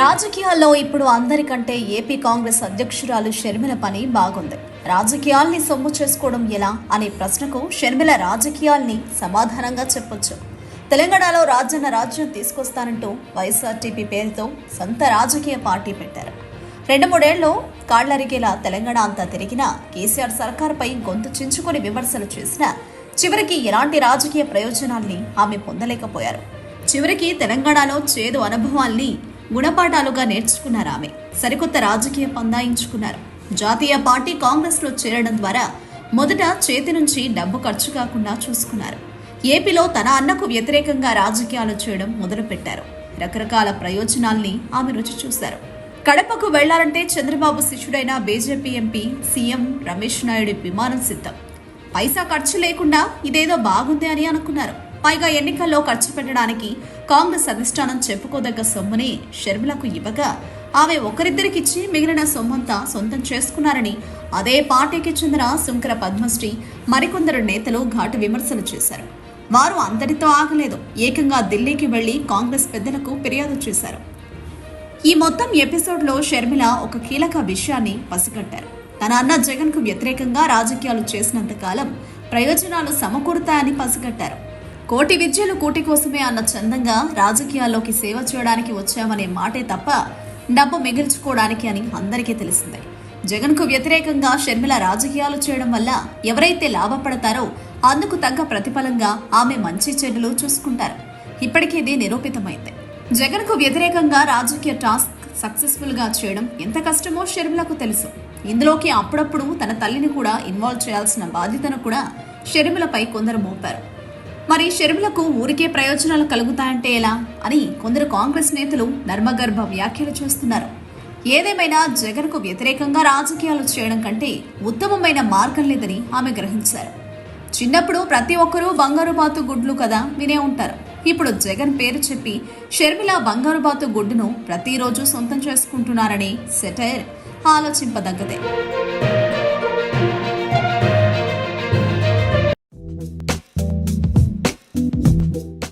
రాజకీయాల్లో ఇప్పుడు అందరికంటే ఏపీ కాంగ్రెస్ అధ్యక్షురాలు షర్మిల పని బాగుంది. రాజకీయాల్ని సొమ్ము చేసుకోవడం ఎలా అనే ప్రశ్నకు షర్మిల రాజకీయాల్ని సమాధానంగా చెప్పొచ్చు. తెలంగాణలో రాజన్న రాజ్యం తీసుకొస్తానంటూ వైఎస్ఆర్టీపీ పేరుతో సొంత రాజకీయ పార్టీ పెట్టారు. రెండు మూడేళ్ళు కాళ్ళరిగేలా తెలంగాణ అంతా తిరిగినా కేసీఆర్ సర్కార్పై గొంతు చించుకొని విమర్శలు చేసినా చివరికి ఎలాంటి రాజకీయ ప్రయోజనాల్ని ఆమె పొందలేకపోయారు. చివరికి తెలంగాణలో చేదు అనుభవాల్ని గుణపాఠాలుగా నేర్చుకున్నారు ఆమె. సరికొత్త రాజకీయ పందాయించుకున్నారు. జాతీయ పార్టీ కాంగ్రెస్లో చేరడం ద్వారా మొదట చేతి నుంచి డబ్బు ఖర్చు కాకుండా చూసుకున్నారు. ఏపీలో తన అన్నకు వ్యతిరేకంగా రాజకీయాలు చేయడం మొదలుపెట్టారు. రకరకాల ప్రయోజనాల్ని ఆమె రుచి చూశారు. కడపకు వెళ్ళాలంటే Chandrababu శిష్యుడైన BJP MP CM Ramesh Naidu విమానం సిద్ధం. పైసా ఖర్చు లేకుండా ఇదేదో బాగుంది అని అనుకున్నారు. పైగా ఎన్నికల్లో ఖర్చు పెట్టడానికి కాంగ్రెస్ అధిష్టానం చెప్పుకోదగ్గ సొమ్ముని షర్మిలకు ఇవ్వగా ఆమె ఒకరిద్దరికిచ్చి మిగిలిన సొమ్మంతా సొంతం చేసుకున్నారని అదే పార్టీకి చెందిన శుంకర పద్మశ్రీ మరికొందరు నేతలు ఘాటు విమర్శలు చేశారు. వారు అంతటితో ఆగలేదు. ఏకంగా ఢిల్లీకి వెళ్ళి కాంగ్రెస్ పెద్దలకు ఫిర్యాదు చేశారు. ఈ మొత్తం ఎపిసోడ్లో షర్మిల ఒక కీలక విషయాన్ని పసిగట్టారు. తన అన్న జగన్కు వ్యతిరేకంగా రాజకీయాలు చేసినంతకాలం ప్రయోజనాలు సమకూరుతాయని పసిగట్టారు. కోటి విద్యలు కూటి కోసమే అన్న చందంగా రాజకీయాల్లోకి సేవ చేయడానికి వచ్చామనే మాటే తప్ప డబ్బు మిగిల్చుకోవడానికి అని అందరికీ తెలిసిందే. జగన్కు వ్యతిరేకంగా షర్మిల రాజకీయాలు చేయడం వల్ల ఎవరైతే లాభపడతారో అందుకు తగ్గ ప్రతిఫలంగా ఆమె మంచి చెడులు చూసుకుంటారు. ఇప్పటికీ ఇది నిరూపితమైంది. జగన్కు వ్యతిరేకంగా రాజకీయ టాస్క్ సక్సెస్ఫుల్గా చేయడం ఎంత కష్టమో షర్మిలకు తెలుసు. ఇందులోకి అప్పుడప్పుడు తన తల్లిని కూడా ఇన్వాల్వ్ చేయాల్సిన బాధ్యతను కూడా షర్మిలపై కొందరు మోపారు. మరి షర్మిలకు ఊరికే ప్రయోజనాలు కలుగుతాయంటే ఎలా అని కొందరు కాంగ్రెస్ నేతలు నర్మగర్భ వ్యాఖ్యలు చేస్తున్నారు. ఏదేమైనా జగన్కు వ్యతిరేకంగా రాజకీయాలు చేయడం కంటే ఉత్తమమైన మార్గం లేదని ఆమె గ్రహించారు. చిన్నప్పుడు ప్రతి ఒక్కరూ బంగారు బాతు గుడ్లు కదా వినే ఉంటారు. ఇప్పుడు జగన్ పేరు చెప్పి షర్మిల బంగారు బాతు గుడ్డును ప్రతిరోజు సొంతం చేసుకుంటున్నారని సెటైర్ ఆలోచింపదగ్గదే.